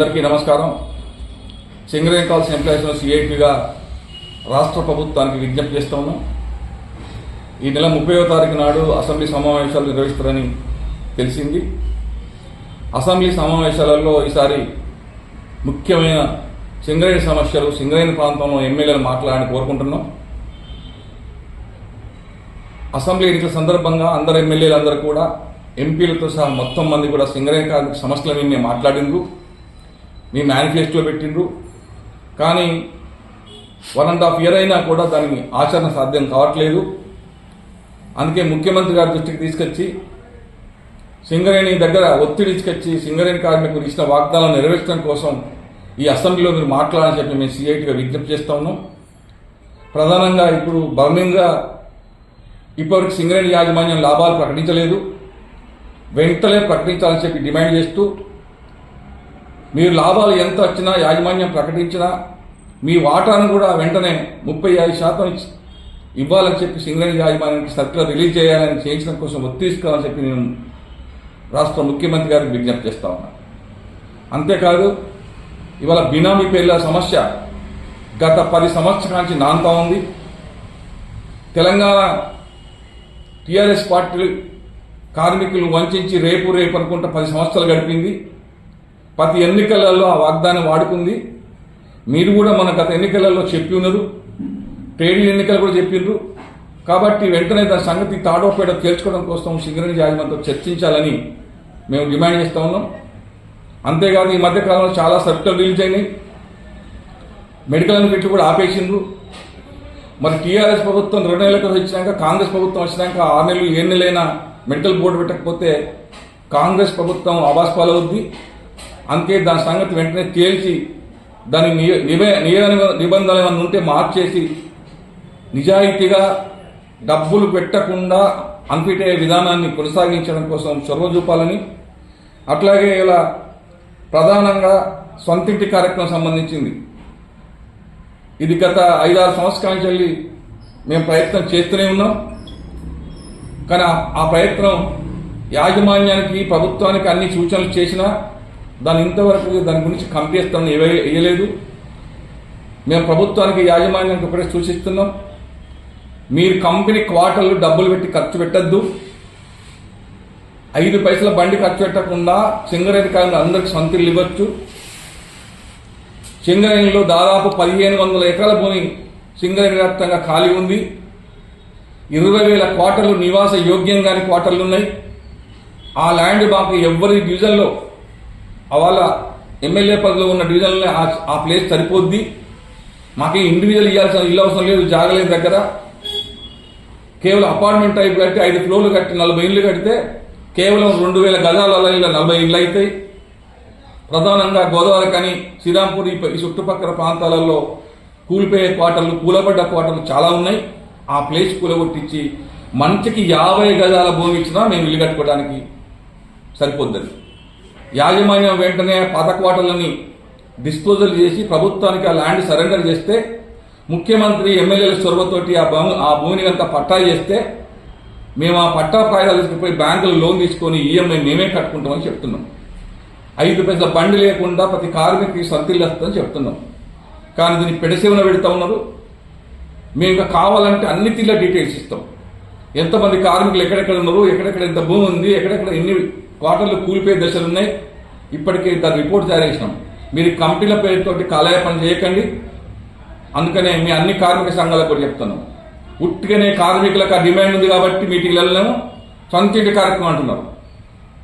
అందరికీ నమస్కారం. Singareni calls employees సిఐటిగా రాష్ట్ర ప్రభుత్వానికి విజ్ఞప్తి చేస్తాము ఈ నెల ముప్పైవ తారీఖు నాడు అసెంబ్లీ సమావేశాలు నిర్వహిస్తారని తెలిసింది. అసెంబ్లీ సమావేశాలలో ఈసారి ముఖ్యమైన సింగరేణి సమస్యలు సింగరేణి ప్రాంతంలో ఎమ్మెల్యేలు మాట్లాడాలని కోరుకుంటున్నాం. అసెంబ్లీ ఎన్నికల సందర్భంగా అందరు ఎమ్మెల్యేలందరూ కూడా ఎంపీలతో సహా మొత్తం మంది కూడా సింగరేణి కార్మిక సమస్యల మీద మాట్లాడిండ్రు. మీ మేనిఫెస్టో పెట్టిండ్రు. కానీ వన్ అండ్ హాఫ్ ఇయర్ అయినా కూడా దానికి ఆచరణ సాధ్యం కావట్లేదు. అందుకే ముఖ్యమంత్రి గారి దృష్టికి తీసుకొచ్చి సింగరేణి దగ్గర ఒత్తిడి తీసుకొచ్చి సింగరేణి కార్మికులు ఇచ్చిన వాగ్దానాలను నెరవేర్చడం కోసం ఈ అసెంబ్లీలో మీరు మాట్లాడాలని చెప్పి మేము సిఐటిగా విజ్ఞప్తి చేస్తా ఉన్నాం. ప్రధానంగా ఇప్పుడు బర్మింగ్గా ఇప్పటివరకు సింగరేణి యాజమాన్యం లాభాలు ప్రకటించలేదు. వెంటనే ప్రకటించాలని చెప్పి డిమాండ్ చేస్తూ మీరు లాభాలు ఎంత వచ్చినా యాజమాన్యం ప్రకటించినా మీ వాటాను కూడా వెంటనే ముప్పై ఐదు శాతం ఇవ్వాలని చెప్పి సింగరేణి యాజమాన్యానికి సర్కులర్ రిలీజ్ చేయాలని చేయించడం కోసం ఒత్తిసుకోవాలని చెప్పి నేను రాష్ట్ర ముఖ్యమంత్రి గారికి విజ్ఞప్తి చేస్తా ఉన్నా. అంతేకాదు ఇవాళ బినామీ పేర్ల సమస్య గత పది సంవత్సరాల నుంచి నాంతా ఉంది. తెలంగాణ టీఆర్ఎస్ పార్టీ కార్మికులు వంచి రేపు రేపు అనుకుంటా పది సంవత్సరాలు గడిపింది. ప్రతి ఎన్నికలలో ఆ వాగ్దానం వాడుకుంది. మీరు కూడా మన గత ఎన్నికలలో చెప్పి ఉన్నారు. ట్రేడ్ ఎన్నికలు కూడా చెప్పిండ్రు కాబట్టి వెంటనే దాని సంగతి తాడోపేట తేల్చుకోవడం కోసం సింగరేణి యాజమాన్యంతో చర్చించాలని మేము డిమాండ్ చేస్తా ఉన్నాం. అంతేకాదు ఈ మధ్య కాలంలో చాలా సర్కులు రిలీజ్ అయినాయి. మెడికల్ అన్నిటి కూడా ఆపేసిండ్రు. మరి టీఆర్ఎస్ ప్రభుత్వం రెండు నెలల క్రితం వచ్చినాక కాంగ్రెస్ ప్రభుత్వం వచ్చినాక ఆరు నెలలు ఏ నెలైనా మెడికల్ బోర్డు పెట్టకపోతే కాంగ్రెస్ ప్రభుత్వం ఆవాస్ పాలవుద్ది. అంతే దాని సంగతి వెంటనే తేల్చి దాని నియ- నియ నిబంధనలు ఏమైనా ఉంటే మార్చేసి నిజాయితీగా డబ్బులు పెట్టకుండా అంకిటే విధానాన్ని కొనసాగించడం కోసం చొరవ చూపాలని అట్లాగే ఇలా ప్రధానంగా సొంతింటి కార్యక్రమం సంబంధించింది. ఇది గత ఐదారు సంవత్సరాల నుంచి వెళ్ళి మేము ప్రయత్నం చేస్తూనే ఉన్నాం. కానీ ఆ- ఆ ప్రయత్నం యాజమాన్యానికి ప్రభుత్వానికి అన్ని సూచనలు చేసినా దాని ఇంతవరకు దాని గురించి కంపేస్తాను వేయలేదు. మేము ప్రభుత్వానికి యాజమాన్యానికి ఒకటే సూచిస్తున్నాం. మీరు కంపెనీ క్వార్టర్లు డబ్బులు పెట్టి ఖర్చు పెట్టద్దు. ఐదు పైసల బండి ఖర్చు పెట్టకుండా సింగరేణి కాలంలో అందరికి సొంతలు ఇవ్వచ్చు. సింగరేణిలో దాదాపు పదిహేను వందల ఎకరాల భూమి సింగరేణి వ్యాప్తంగా ఖాళీ ఉంది. ఇరవై వేల క్వార్టర్లు నివాస యోగ్యంగాని క్వార్టర్లు ఉన్నాయి. ఆ ల్యాండ్ మాకు ఎవరి డివిజన్లో అవాళ ఎమ్మెల్యే పదవిలో ఉన్న డివిజన్లో ఆ- ప్లేస్ సరిపోద్ది. మాకు ఇండివిజువల్ ఇవ్వాల్సిన ఇల్లు అవసరం లేదు జాగలేదు దగ్గర. కేవలం అపార్ట్మెంట్ టైప్ కట్టి ఐదు ఫ్లోర్లు కట్టి నలభై ఇళ్ళు కడితే కేవలం రెండు వేల గజాల ఇలా నలభై ఇళ్ళు అవుతాయి ప్రధానంగా గోదావరి కానీ శ్రీరాంపూర్ ఈ చుట్టుపక్కల ప్రాంతాలలో కూలిపోయే క్వార్టర్లు కూలబడ్డ క్వార్టర్లు చాలా ఉన్నాయి. ఆ ప్లేస్ కూలగొట్టించి మంచికి యాభై గజాల భూమి ఇచ్చినా మేము ఇల్లు కట్టుకోవడానికి సరిపోద్ది యాజమాన్యం వెంటనే పాత క్వార్టర్లని డిస్పోజల్ చేసి ప్రభుత్వానికి ఆ ల్యాండ్ సరెండర్ చేస్తే ముఖ్యమంత్రి ఎమ్మెల్యేల చొరవతోటి ఆ భూమి ఆ భూమిని అంతా పట్టా చేస్తే మేము ఆ పట్టా కాయిదాలు తీసుకుపోయి బ్యాంకులు లోన్ తీసుకొని ఈఎంఐ మేమే కట్టుకుంటామని చెప్తున్నాం. ఐదు పైసల బండి లేకుండా ప్రతి కార్మికుడికి సొంతిల్లు వస్తుందని చెప్తున్నాం. కానీ దీన్ని పెడసేవన పెడతా ఉన్నారు. మేము ఇంకా కావాలంటే అన్ని తీర్ల డీటెయిల్స్ ఇస్తాం. ఎంతమంది కార్మికులు ఎక్కడెక్కడ ఉన్నారు ఎక్కడెక్కడ ఎంత భూమి ఉంది ఎక్కడెక్కడ ఎన్ని క్వార్టర్లు కూలిపోయే దశలు ఉన్నాయి. ఇప్పటికే దాని రిపోర్ట్ తయారు చేసినాం. మీరు ఈ కంపెనీల పేరుతోటి పని చేయకండి. అందుకనే మీ అన్ని కార్మిక సంఘాలకు కూడా చెప్తున్నాం. ఉట్టిగానే కార్మికులకు ఆ డిమాండ్ ఉంది కాబట్టి మీటింగ్లలో సొంతింటి కార్యక్రమం అంటున్నారు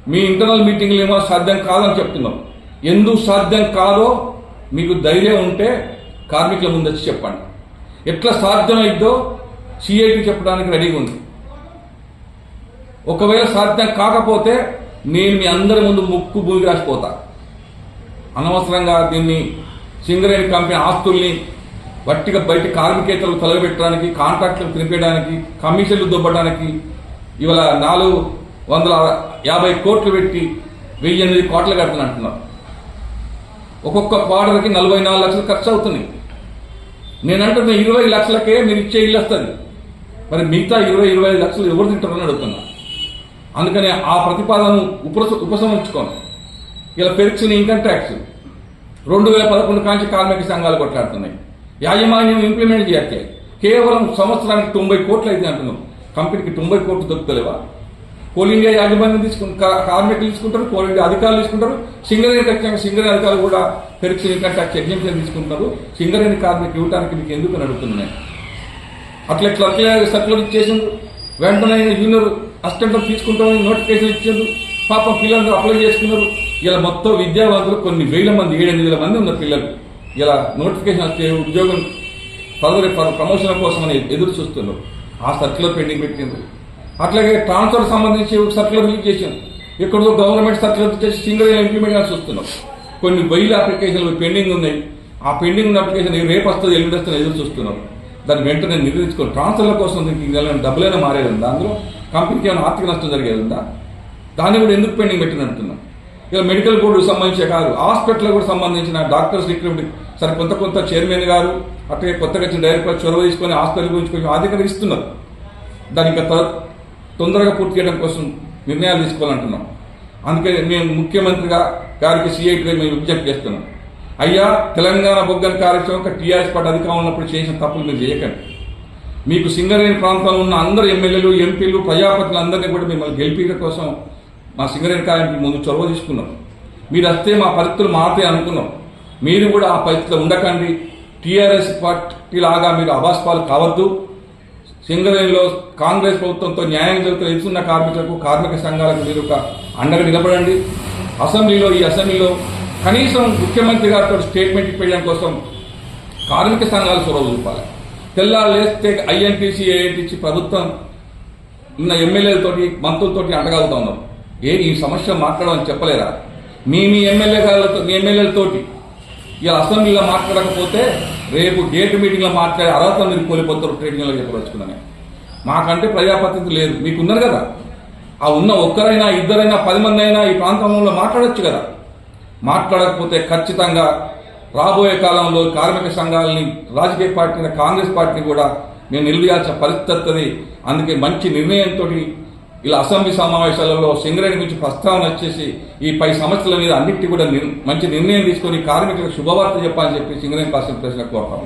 మీ ఇంటర్నల్ మీటింగ్లు ఏమో సాధ్యం కాదని చెప్తున్నాం. ఎందుకు సాధ్యం కాదో మీకు ధైర్యం ఉంటే కార్మికుల ముందు వచ్చి చెప్పండి. ఎట్లా సాధ్యమైద్దో సిఐటి చెప్పడానికి రెడీగా ఉంది. ఒకవేళ సాధ్యం కాకపోతే నేను మీ అందరి ముందు ముక్కు భూమి రాసిపోతా. అనవసరంగా దీన్ని సింగరేణి కంపెనీ ఆస్తుల్ని వట్టిగా బయట కార్మికేతలు తొలగబెట్టడానికి కాంట్రాక్టులు తినిపేయడానికి కమిషన్లు దుబ్బడానికి ఇవాళ నాలుగు వందల యాభై కోట్లు పెట్టి వెయ్యి ఎనిమిది కోట్లు కడుతున్నా అంటున్నారు. ఒక్కొక్క క్వార్టర్కి నలభై నాలుగు లక్షలు ఖర్చు అవుతుంది నేనంటున్న ఇరవై లక్షలకే మీరు ఇచ్చే ఇల్లు వస్తుంది. మరి మిగతా ఇరవై ఇరవై ఐదు లక్షలు ఎవరు తింటారని అడుగుతున్నా. అందుకనే ఆ ప్రతిపాదనను ఉపస ఉపసంహరించుకోండి ఇలా పెరుగుతున్న ఇన్కమ్ ట్యాక్స్ రెండు వేల పదకొండు కాంచి కార్మిక సంఘాలు కొట్లాడుతున్నాయి. యాజమాన్యం ఇంప్లిమెంట్ చేయట్లే. కేవలం సంవత్సరానికి తొంభై కోట్లు అయితే అంటున్నాం. కంపెనీకి తొంభై కోట్లు దొరుకుతలేవా? కోల్ ఇండియా యాజమాన్యం తీసుకుని కార్మికులు తీసుకుంటారు కోల్ ఇండియా అధికారులు తీసుకుంటారు. సింగరేణి ఖచ్చితంగా సింగరేణి అధికారులు కూడా పెరుగుతున్న ఇన్కమ్ ట్యాక్స్ ఎగ్జిబిషన్ తీసుకుంటారు. సింగరేణి కార్మికులు ఇవ్వడానికి మీకు ఎందుకు నడుపుతున్నాయి అడుగుతున్నాయి అట్లా ఇట్లా అట్లా సర్కులర్ ఇచ్చేసిండ్రు వెంటనే జూనియర్ అసిస్టెంట్ తీసుకుంటామని నోటిఫికేషన్ ఇచ్చారు. పాప పిల్లలు అప్లై చేసుకున్నారు. ఇలా మొత్తం విద్యావంతులు కొన్ని వేల మంది ఏడెనిమిది వేల మంది ఉన్నారు పిల్లలు ఇలా నోటిఫికేషన్ వస్తే ఉద్యోగం ఫర్దర్ ప్రమోషన్ కోసం అని ఎదురు చూస్తున్నారు. ఆ సర్కులర్ పెండింగ్ పెట్టింది అట్లాగే ట్రాన్స్ఫర్ సంబంధించి ఒక సర్కులర్ రిలీజ్ చేశారు. ఎక్కడో గవర్నమెంట్ సర్కులర్ చేసి సింగిల్ ఇంప్లిమెంట్ చేసి వస్తున్నాం కొన్ని వెయ్యి అప్లికేషన్లు పెండింగ్ ఉన్నాయి. ఆ పెండింగ్ ఉన్న అప్లికేషన్ రేపు వస్తుంది ఎల్లుండి వస్తుంది ఎదురు చూస్తున్నారు. దాన్ని వెంటనే నిర్ణయించుకొని ట్రాన్స్ఫర్ల కోసం దీనికి డబ్బులైనా మారేది అందులో కంపెనీకి ఏమైనా ఆర్థిక నష్టం జరిగేది ఉందా దాన్ని కూడా ఎందుకు పెండింగ్ అంటున్నాం ఇక మెడికల్ బోర్డు సంబంధించే కాదు హాస్పిటల్ కూడా సంబంధించిన డాక్టర్స్ రిక్రూట్మెంట్ సరే కొంత కొంత చైర్మన్ గారు అట్లాగే కొత్తగా వచ్చిన డైరెక్టర్ చొరవ తీసుకొని హాస్పిటల్ గురించి కొంచెం ఆధిక్యత ఇస్తున్నారు. దానికి తొందరగా పూర్తి చేయడం కోసం నిర్ణయాలు తీసుకోవాలంటున్నాం. అందుకని మేము ముఖ్యమంత్రిగా గారికి సిఐటిగా మేము విజ్ఞప్తి చేస్తున్నాం. అయ్యా తెలంగాణ బొగ్గన్ కార్యక్రమం టీఆర్ఎస్ పార్టీ అధికారం ఉన్నప్పుడు చేసిన తప్పులు మీరు చేయకండి. మీకు సింగరేణి ప్రాంతంలో ఉన్న అందరు ఎమ్మెల్యేలు ఎంపీలు ప్రజాపతులు అందరినీ కూడా మిమ్మల్ని గెలిపించడం కోసం మా సింగరేణి కార్యానికి ముందు చొరవ తీసుకున్నాం. మీరు వస్తే మా పరిస్థితులు మారుతాయి అనుకున్నాం. మీరు కూడా ఆ పరిస్థితిలో ఉండకండి. టీఆర్ఎస్ పార్టీ లాగా మీరు అభాస్పాలు కావద్దు. సింగరేణిలో కాంగ్రెస్ ప్రభుత్వంతో న్యాయం జరుగుతూ ఎదుర్కొన్న కార్మికులకు కార్మిక సంఘాలకు మీరు ఒక అండగా నిలబడండి. అసెంబ్లీలో ఈ అసెంబ్లీలో కనీసం ముఖ్యమంత్రి గారితో స్టేట్మెంట్ ఇప్పించడం కోసం కార్మిక సంఘాలు చొరవ చూపాలి. తెల్లారు లేస్తే ఐఎన్టీసీ ఏఐటీసీ ప్రభుత్వం ఉన్న ఎమ్మెల్యేలతోటి మంత్రులతోటి అంటగలుగుతా ఉన్నాం. ఏ ఈ సమస్య మాట్లాడమని చెప్పలేరా? మీ మీ ఎమ్మెల్యే గారితో మీ ఎమ్మెల్యేలతోటి ఇలా అసెంబ్లీలో మాట్లాడకపోతే రేపు గేట్ మీటింగ్లో మాట్లాడే అర్హత మీరు కోల్పోతారు ట్రేడింగ్లో చెప్పదలుచుకున్నాను మాకంటే ప్రజాప్రతినిధి లేదు మీకు ఉన్నారు కదా? ఆ ఉన్న ఒక్కరైనా ఇద్దరైనా పది మంది అయినా ఈ ప్రాంతంలో మాట్లాడొచ్చు కదా? మాట్లాడకపోతే ఖచ్చితంగా రాబోయే కాలంలో కార్మిక సంఘాలని రాజకీయ పార్టీని కాంగ్రెస్ పార్టీని కూడా మేము నిలదీయాల్సిన పరిస్థితి అందుకే మంచి నిర్ణయంతో ఇలా అసెంబ్లీ సమావేశాలలో సింగరేణి గురించి ప్రస్తావన వచ్చేసి ఈ పై సమస్యల మీద అన్నిటి కూడా నిర్- మంచి నిర్ణయం తీసుకొని కార్మికులకు శుభవార్త చెప్పాలని చెప్పి సింగరేణి కాసిన ప్రశ్న కోరుతా